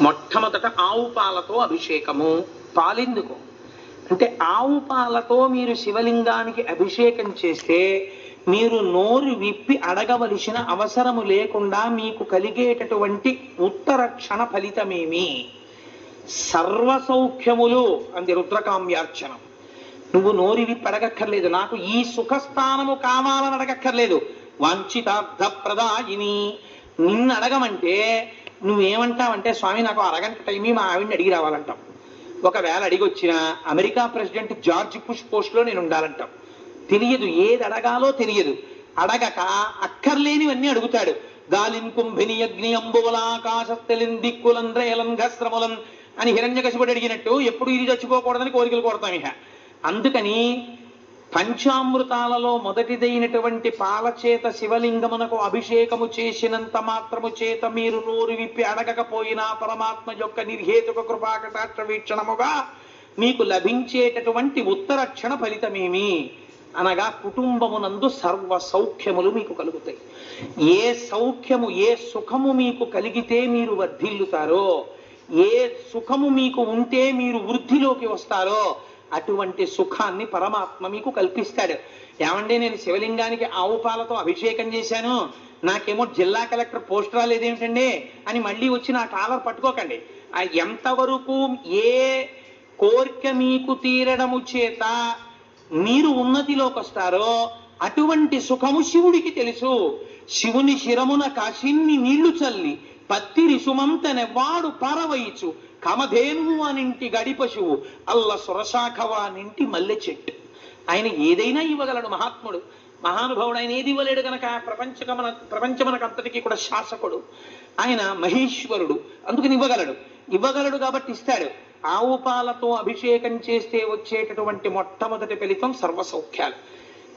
మొట్టమొదట ఆవు పాలతో అభిషేకము. పాలెందుకు? అంటే ఆవు పాలతో మీరు శివలింగానికి అభిషేకం చేస్తే మీరు నోరు విప్పి అడగవలసిన అవసరము లేకుండా మీకు కలిగేటటువంటి ఉత్తర క్షణ ఫలితమేమి? సర్వ సౌఖ్యములు అంది రుద్రకామ్యార్చనం. నువ్వు నోరు విప్పి అడగక్కర్లేదు. నాకు ఈ సుఖస్థానము కావాలని అడగక్కర్లేదు. వాంఛితార్థ ప్రదాయిని నిన్ను అడగమంటే నువ్వేమంటావంటే స్వామి నాకు అరగంట టైమీ మా ఆవిడని అడిగి రావాలంటాం. ఒకవేళ అడిగి వచ్చిన అమెరికా ప్రెసిడెంట్ జార్జ్ పుష్ పోస్ట్లో నేను ఉండాలంటాం తెలియదు ఏది అడగాలో తెలియదు. అడగక అక్కర్లేనివన్నీ అడుగుతాడు. గాలిన్ కుంభిని అగ్ని అంబువలాకాశస్థలిన్ దిక్కులన్ రేలన్ ఘస్రములన్ అని హిరణ్యకశిపుడు అడిగినట్టు ఎప్పుడు ఇది చచ్చిపోకూడదని కోరికలు కోరతాం ఇక అందుకని పంచామృతాలలో మొదటిదైనటువంటి పాలచేత శివలింగమునకు అభిషేకము చేసినంత మాత్రము చేత మీరు నోరు విప్పి అడగకపోయినా పరమాత్మ యొక్క నిర్హేతుక కృపాకటాక్ష వీక్షణముగా మీకు లభించేటటువంటి ఉత్తర క్షణ ఫలితమేమి? అనగా కుటుంబమునందు సర్వ సౌఖ్యములు మీకు కలుగుతాయి. ఏ సౌఖ్యము ఏ సుఖము మీకు కలిగితే మీరు వర్ధిల్లుతారో ఏ సుఖము మీకు ఉంటే మీరు వృద్ధిలోకి వస్తారో అటువంటి సుఖాన్ని పరమాత్మ మీకు కల్పిస్తాడు. ఏమండి నేను శివలింగానికి ఆవు పాలతో అభిషేకం చేశాను. నాకేమో జిల్లా కలెక్టర్ పోస్ట్ రాలేదేమిటండి అని మళ్ళీ వచ్చి నా కాలర్ పట్టుకోకండి. ఎంతవరకు ఏ కోరిక మీకు తీరడము చేత మీరు ఉన్నతిలోకి వస్తారో అటువంటి సుఖము శివుడికి తెలుసు. శివుని శిరమున కాశిన్ని నీళ్ళు చల్లి పత్తిరి సుమంతనెవ్వాడు పారవయిచు. కమధేను అనింటి గడి పశువు అల్ల సురశాఖవా అనింటి మల్లె చెట్టు. ఆయన ఏదైనా ఇవ్వగలడు మహాత్ముడు. మహానుభావుడు ఆయన ఏది ఇవ్వలేడు గనక ప్రపంచకమన ప్రపంచమనకంతటికీ కూడా శాసకుడు. ఆయన మహేశ్వరుడు. అందుకని ఇవ్వగలడు. ఇవ్వగలడు కాబట్టి ఇస్తాడు. ఆవు పాలతో అభిషేకం చేస్తే వచ్చేటటువంటి మొట్టమొదటి ఫలితం సర్వ సౌఖ్యాలు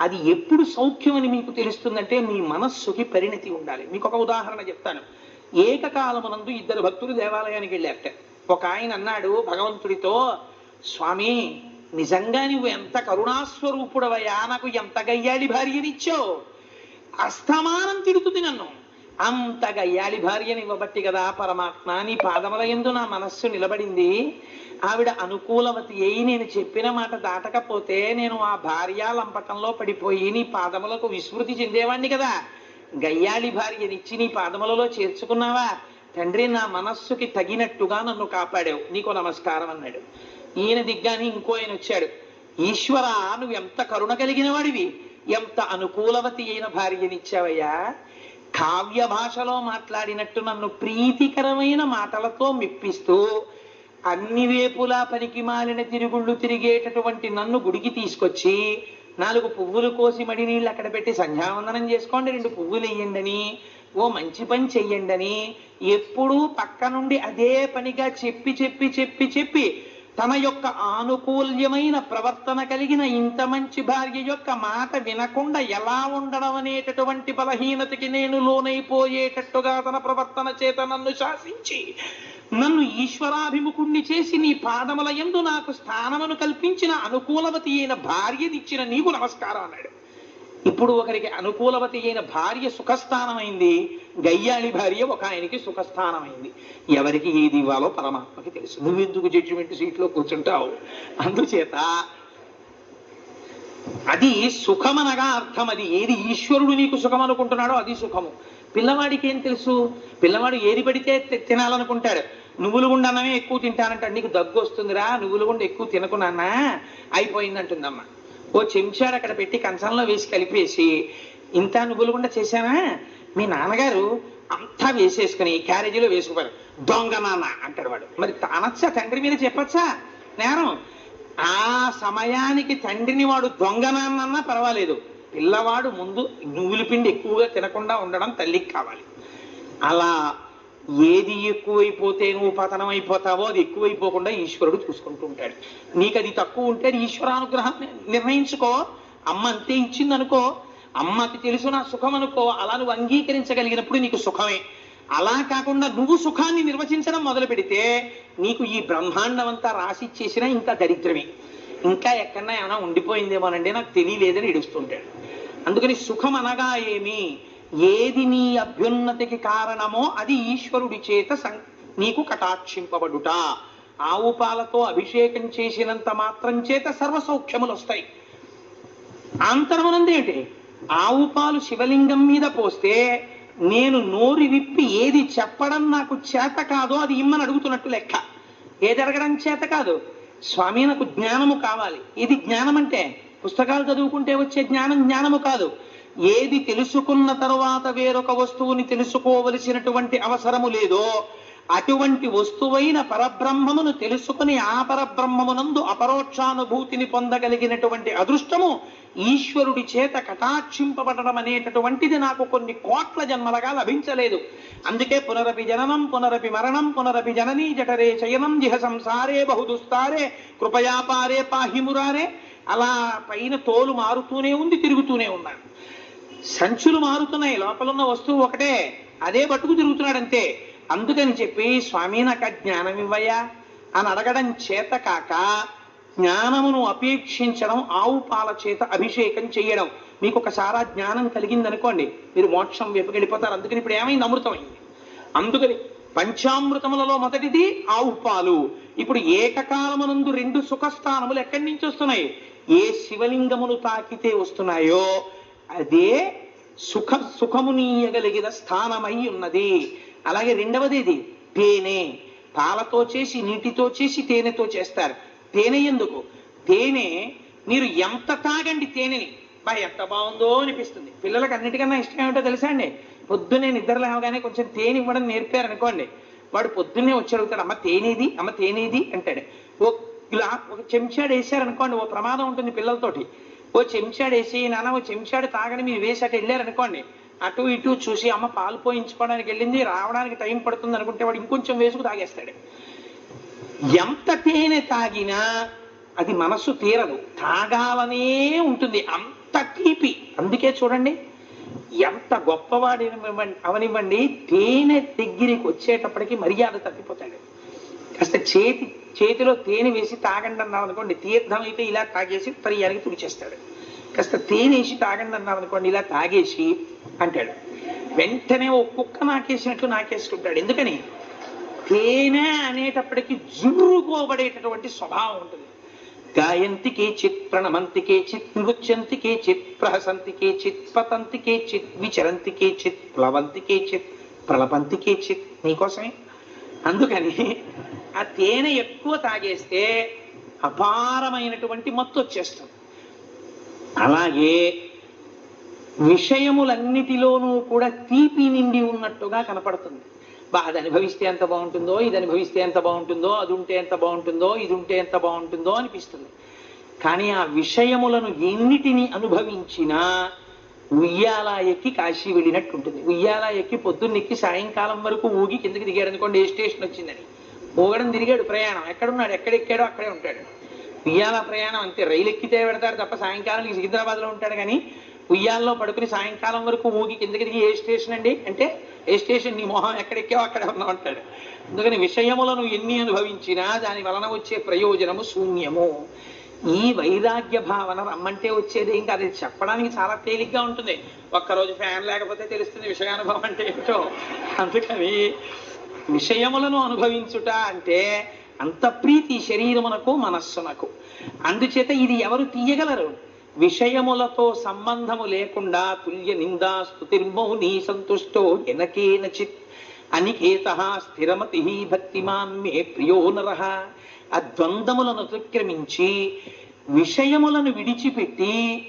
అది ఎప్పుడు సౌఖ్యం అని మీకు తెలుస్తుందంటే మీ మనస్సుకి పరిణతి ఉండాలి. మీకు ఒక ఉదాహరణ చెప్తాను. ఏకకాలమునందు ఇద్దరు భక్తులు దేవాలయానికి వెళ్ళారట. ఒక ఆయన అన్నాడు భగవంతుడితో స్వామి నిజంగా నువ్వు ఎంత కరుణాస్వరూపుడవయ్యా? నాకు ఎంత గయ్యాలి భార్యనిచ్చావు? అస్తమానం తిడుతుంది నన్ను. అంత గయ్యాలి భార్యని ఇవ్వబట్టి కదా పరమాత్మ నీ పాదముల ఎందు నా మనస్సు నిలబడింది. ఆవిడ అనుకూలవతి అయి నేను చెప్పిన మాట దాటకపోతే నేను ఆ భార్య లంపటంలో పడిపోయి నీ పాదములకు విస్మృతి చెందేవాణ్ణి కదా. గయ్యాలి భార్యనిచ్చి నీ పాదములలో చేర్చుకున్నావా? తండ్రి నా మనస్సుకి తగినట్టుగా నన్ను కాపాడావు. నీకు నమస్కారం అన్నాడు. ఈయన దిగ్గాని ఇంకో ఆయన వచ్చాడు. ఈశ్వర నువ్వు ఎంత కరుణ కలిగిన వాడివి ఎంత అనుకూలవతి అయిన భార్యనిచ్చావయ్యా. కావ్య భాషలో మాట్లాడినట్టు నన్ను ప్రీతికరమైన మాటలతో మెప్పిస్తూ అన్ని వేపులా పనికి మాలిన తిరుగుళ్ళు తిరిగేటటువంటి నన్ను గుడికి తీసుకొచ్చి నాలుగు పువ్వులు కోసి మడి నీళ్ళు అక్కడ పెట్టి సంధ్యావందనం చేసుకోండి రెండు పువ్వులు వేయండి ఓ మంచి పని చెయ్యండి ఎప్పుడూ పక్క నుండి అదే పనిగా చెప్పి చెప్పి చెప్పి చెప్పి తన యొక్క ఆనుకూల్యమైన ప్రవర్తన కలిగిన ఇంత మంచి భార్య యొక్క మాట వినకుండా ఎలా ఉండడం అనేటటువంటి బలహీనతకి నేను లోనైపోయేటట్టుగా తన ప్రవర్తన చేత నన్ను శాసించి నన్ను ఈశ్వరాభిముఖుణ్ణి చేసి నీ పాదముల యందు నాకు స్థానమును కల్పించిన అనుకూలవతి అయిన భార్యనిచ్చిన నీకు నమస్కారం అన్నాడు. ఇప్పుడు ఒకరికి అనుకూలవతి అయిన భార్య సుఖస్థానమైంది గయ్యాళి భార్య ఒక ఆయనకి సుఖస్థానమైంది. ఎవరికి ఏది ఇవ్వాలో పరమాత్మకి తెలుసు. నువ్వెందుకు జడ్జిమెంట్ సీట్లో కూర్చుంటావు? అందుచేత అది సుఖమనగా అర్థం అది ఏది ఈశ్వరుడు నీకు సుఖం అనుకుంటున్నాడో అది సుఖము. పిల్లవాడికి ఏం తెలుసు? పిల్లవాడు ఏది పడితే తినాలనుకుంటాడు. నువ్వులు గుండా అన్నమే ఎక్కువ తింటానంటాడు. నీకు దగ్గు వస్తుందిరా నువ్వులు గుండె ఎక్కువ తినకున్నానా అయిపోయిందంటుందమ్మా. ఓ చెంచాడు అక్కడ పెట్టి కంచంలో వేసి కలిపేసి ఇంత నువ్వులు చేశానా మీ నాన్నగారు అంతా వేసేసుకుని క్యారేజీలో వేసుకుపోయారు. దొంగ నాన్న అంటాడు వాడు. మరి తానొచ్చా? తండ్రి మీద చెప్పచ్చా? నేరం. ఆ సమయానికి తండ్రిని వాడు దొంగ నాన్న పర్వాలేదు. పిల్లవాడు ముందు నువ్వుల పిండి ఎక్కువగా తినకుండా ఉండడం తల్లికి కావాలి. అలా ఏది ఎక్కువైపోతే నువ్వు పతనం అయిపోతావో అది ఎక్కువైపోకుండా ఈశ్వరుడు చూసుకుంటూ ఉంటాడు. నీకు అది తక్కువ ఉంటే అది ఈశ్వరానుగ్రహం నిర్ణయించుకో. అమ్మ అంతే ఇచ్చింది అనుకో అమ్మకి తెలుసు నా సుఖం అనుకో. అలా నువ్వు అంగీకరించగలిగినప్పుడు నీకు సుఖమే. అలా కాకుండా నువ్వు సుఖాన్ని నిర్వచించడం మొదలు పెడితే నీకు ఈ బ్రహ్మాండం అంతా రాసి ఇచ్చేసినా ఇంకా దరిద్రమే. ఇంకా ఎక్కడన్నా ఏమైనా ఉండిపోయిందేమోనండి నాకు తెలియలేదని ఇడుస్తుంటాడు అందుకని సుఖం అనగా ఏమి? ఏది నీ అభ్యున్నతికి కారణమో అది ఈశ్వరుడి చేత సం నీకు కటాక్షింపబడుట. ఆవు పాలతో అభిషేకం చేసినంత మాత్రం చేత సర్వసౌఖ్యములు వస్తాయి అంతరమునంది ఏంటి? ఆవు పాలు శివలింగం మీద పోస్తే నేను నోరు విప్పి ఏది చెప్పడం నాకు చేత కాదో అది ఇమ్మని అడుగుతున్నట్టు లెక్క. ఏ జరగడం చేత కాదు. స్వామి నాకు జ్ఞానము కావాలి. ఇది జ్ఞానం అంటే పుస్తకాలు చదువుకుంటే వచ్చే జ్ఞానం జ్ఞానము కాదు. ఏది తెలుసుకున్న తరువాత వేరొక వస్తువుని తెలుసుకోవలసినటువంటి అవసరము లేదో అటువంటి వస్తువైన పరబ్రహ్మమును తెలుసుకుని ఆ పరబ్రహ్మమునందు అపరోక్షానుభూతిని పొందగలిగినటువంటి అదృష్టము ఈశ్వరుడి చేత కటాక్షింపబడడం అనేటటువంటిది నాకు కొన్ని కోట్ల జన్మలుగా లభించలేదు. అందుకే పునరపి జననం పునరపి మరణం పునరపి జననీ జఠరే శయనం జిహ సంసారే బహుదుస్తారే కృపయాపారే పాహిమురారే అలా పైన తోలు మారుతూనే ఉంది తిరుగుతూనే ఉన్నాను. సంచులు మారుతున్నాయి. లోపల ఉన్న వస్తువు ఒకటే. అదే పట్టుకు తిరుగుతున్నాడు అంతే అందుకని చెప్పి స్వామి నాకు జ్ఞానం ఇవ్వయా అని అడగడం చేత కాక జ్ఞానమును అపేక్షించడం ఆవు పాల చేత అభిషేకం చేయడం మీకు ఒకసారి జ్ఞానం కలిగిందనుకోండి మీరు మోక్షం వైపుకి వెళ్ళిపోతారు. అందుకని ఇప్పుడు ఏమైంది? అమృతమైంది అందుకని పంచామృతములలో మొదటిది ఆవు పాలు. ఇప్పుడు ఏకకాలమునందు రెండు సుఖస్థానములు ఎక్కడి నుంచి వస్తున్నాయి? ఏ శివలింగమును తాకితే వస్తున్నాయో అదే సుఖ సుఖమునీయగలిగిన స్థానమై ఉన్నది. అలాగే రెండవది ఇది తేనె. పాలతో చేసి నీటితో చేసి తేనెతో చేస్తారు. తేనె ఎందుకు? తేనె మీరు ఎంత తాగండి తేనెని బా ఎంత బాగుందో అనిపిస్తుంది. పిల్లలకు అన్నిటికన్నా ఇష్టం ఏమిటో తెలుసా అండి? పొద్దున్నే నిద్ర లేవగానే కొంచెం తేనె ఇవ్వడం నేర్పారనుకోండి. వాడు పొద్దున్నే వచ్చి అడుగుతాడు అమ్మ తేనేది? అమ్మ తేనేది? అంటాడు. ఓ ఇలా ఒక చెంచాడు వేసారనుకోండి ఓ ప్రమాదం ఉంటుంది పిల్లలతోటి. ఓ చెంచాడు వేసి నాన్న ఓ చెంచాడు తాగని మీరు వేసి అటు వెళ్ళారనుకోండి అటు ఇటు చూసి అమ్మ పాలు పోయించుకోవడానికి వెళ్ళింది రావడానికి టైం పడుతుంది అనుకుంటే వాడు ఇంకొంచెం వేసుకు తాగేస్తాడు. ఎంత తేనె తాగినా అది మనస్సు తీరదు తాగాలనే ఉంటుంది అంత తీపి. అందుకే చూడండి ఎంత గొప్పవాడి అవనివ్వండి తేనె దగ్గరికి వచ్చేటప్పటికి మర్యాద తప్పిపోతాడు. కాస్త చేతి చేతిలో తేనె వేసి తాగండి అన్నాం అనుకోండి తీర్థం అయితే ఇలా తాగేసి పర్యానికి తుడిచేస్తాడు. కాస్త తేనె వేసి తాగండి అన్నాం అనుకోండి ఇలా తాగేసి అంటాడు. వెంటనే ఓ కుక్క నాకేసినట్లు నాకేసుకుంటాడు. ఎందుకని? తేనె అనేటప్పటికి జుర్రుకోబడేటటువంటి స్వభావం ఉంటుంది. గాయంతి కేచిత్ ప్రణమంతి కేచిత్ నృత్యంతి కేచిత్ ప్రహసంతి కేచిత్ పతంతి కేచిత్ విచరంతి కేచిత్ ప్లవంతి కేచిత్ ప్రలపంతి కేచిత్ నీకోసమే. అందుకని ఆ తేనె ఎక్కువ తాగేస్తే అపారమైనటువంటి మత్తు వచ్చేస్తుంది. అలాగే విషయములన్నిటిలోనూ కూడా తీపి నిండి ఉన్నట్టుగా కనపడుతుంది. బా అది అనుభవిస్తే ఎంత బాగుంటుందో ఇది అనుభవిస్తే ఎంత బాగుంటుందో అది ఉంటే ఎంత బాగుంటుందో ఇది ఉంటే ఎంత బాగుంటుందో అనిపిస్తుంది. కానీ ఆ విషయములను ఎన్నిటిని అనుభవించినా ఉయ్యాల ఎక్కి కాశీ వెళ్ళినట్టు ఉంటుంది ఉయ్యాల ఎక్కి పొద్దున్నెక్కి సాయంకాలం వరకు ఊగి కిందకి దిగారనుకోండి ఏ స్టేషన్ వచ్చిందని. ఊగడం తిరిగాడు ప్రయాణం. ఎక్కడున్నాడు? ఎక్కడెక్కాడో అక్కడే ఉంటాడు. ఉయ్యాల ప్రయాణం అంతే. రైలు ఎక్కితే పెడతాడు తప్ప సాయంకాలం సికింద్రాబాద్లో ఉంటాడు కానీ ఉయ్యాల్లో పడుకుని సాయంకాలం వరకు ఊగి కిందకి దిగి ఏ స్టేషన్ అండి? అంటే ఏ స్టేషన్? నీ మొహం ఎక్కడెక్కావో అక్కడే ఉన్నావు అంటాడు అందుకని విషయములను ఎన్ని అనుభవించినా దాని వలన వచ్చే ప్రయోజనము శూన్యము. ఈ వైరాగ్య భావన రమ్మంటే వచ్చేది ఇంకా అది చెప్పడానికి చాలా తేలిగ్గా ఉంటుంది. ఒక్కరోజు ఫ్యాన్ లేకపోతే తెలుస్తుంది విషయానుభవం అంటే ఏంటో అందుకని విషయములను అనుభవించుట అంటే అంత ప్రీతి శరీరమునకు మనస్సునకు. అందుచేత ఇది ఎవరు తీయగలరు? విషయములతో సంబంధము లేకుండా తుల్య నిందా స్తుతిర్మౌని సంతుష్టో ఎనకేనచిత్ అనికేత స్థిరమతి భక్తిమాన్ మే ప్రియో నర ఆ ద్వంద్వములను అతిక్రమించి విషయములను విడిచిపెట్టి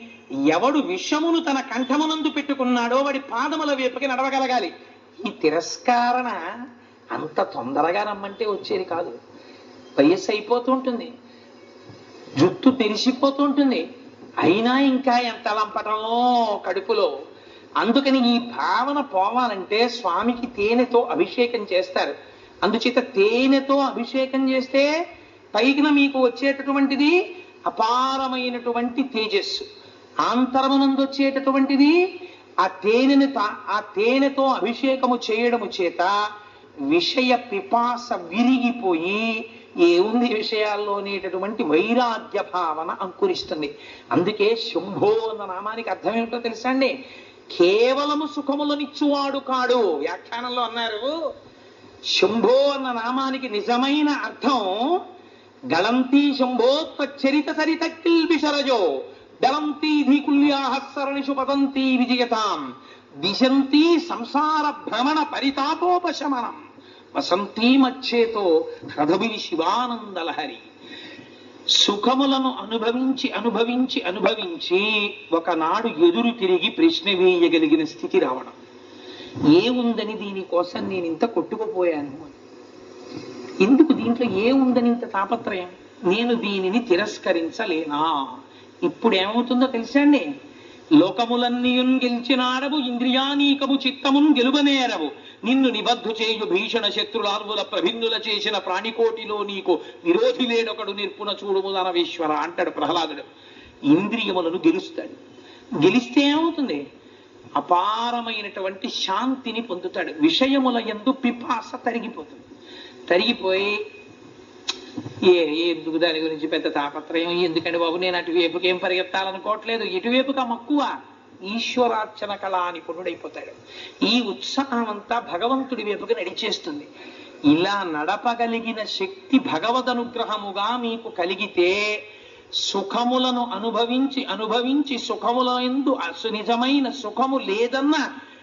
ఎవడు విషమును తన కంఠమునందు పెట్టుకున్నాడో వాడి పాదముల వైపుకి నడవగలగాలి. ఈ తిరస్కారణ అంత తొందరగా రమ్మంటే వచ్చేది కాదు. వయస్సు అయిపోతుంటుంది జుట్టు తెరిసిపోతుంటుంది అయినా ఇంకా ఎంత లంపటంలో కడుపులో. అందుకని ఈ భావన పోవాలంటే స్వామికి తేనెతో అభిషేకం చేస్తారు. అందుచేత తేనెతో అభిషేకం చేస్తే పైకిన మీకు వచ్చేటటువంటిది అపారమైనటువంటి తేజస్సు. ఆంతరమునందు వచ్చేటటువంటిది ఆ తేనెని ఆ తేనెతో అభిషేకము చేయడము చేత విషయ పిపాస విరిగిపోయి ఏముంది విషయాల్లో అనేటటువంటి వైరాగ్య భావన అంకురిస్తుంది. అందుకే శంభో అన్న నామానికి అర్థం ఏమిటో తెలుసా అండి? కేవలము సుఖములనిచ్చువాడు కాడు. వ్యాఖ్యానంలో అన్నారు. శంభో అన్న నామానికి నిజమైన అర్థం గళంతి శంభోత్పచ్చరిత సరిత కిల్బిషరజో దళంతి ధీకుల్యాహస్సరణిషు పదంతి విజయతాం దిశంతి సంసార భ్రమణ పరితాపోపశమనం. వసంతీమచ్చేతో మచ్చేతో శివానందలహరి. సుఖములను అనుభవించి అనుభవించి అనుభవించి ఒకనాడు ఎదురు తిరిగి ప్రశ్న వేయగలిగిన స్థితి రావడం. ఏముందని దీనికోసం నేను ఇంత కొట్టుకుపోయాను ఎందుకు దీంట్లో ఏముందని ఇంత తాపత్రయం? నేను దీనిని తిరస్కరించలేనా? ఇప్పుడు ఏమవుతుందో తెలుసా అండి? లోకములన్నీయున్ గెలిచినారవు ఇంద్రియానీకము చిత్తమున్ గెలువనేరవు నిన్ను నిబద్ధు చేయు భీషణ శత్రులార్వుల ప్రభిన్నుల చేసిన ప్రాణికోటిలో నీకు విరోధి లేడొకడు నిర్పుణ చూడుము దానవేశ్వర అంటాడు ప్రహ్లాదుడు. ఇంద్రియములను గెలుస్తాడు. గెలిస్తే ఏమవుతుంది? అపారమైనటువంటి శాంతిని పొందుతాడు. విషయముల ఎందు పిపాస తరిగిపోతుంది. తరిగిపోయి ఏ ఎందుకు దాని గురించి పెద్ద తాపత్రయం? ఎందుకండి బాబు నేను అటువైపుకి ఏం పరిగెత్తాలనుకోవట్లేదు. ఇటువైపుగా మక్కువ ఈశ్వరార్చన కళా నిపుణుడైపోతాడు. ఈ ఉత్సాహం అంతా భగవంతుడి వైపుకి నడిచేస్తుంది. ఇలా నడపగలిగిన శక్తి భగవద్ అనుగ్రహముగా మీకు కలిగితే సుఖములను అనుభవించి అనుభవించి సుఖముల ఎందు నిజమైన సుఖము లేదన్న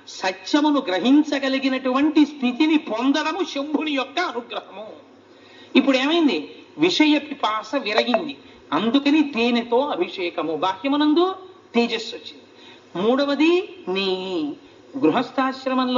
సత్యమును గ్రహించగలిగినటువంటి స్థితిని పొందడము శంభుని యొక్క అనుగ్రహము. ఇప్పుడు ఏమైంది విషయ పిపాస విరగింది. అందుకని తేనెతో అభిషేకము. బాహ్యమునందు తేజస్సు వచ్చింది. మూడవది నీ గృహస్థాశ్రమంలో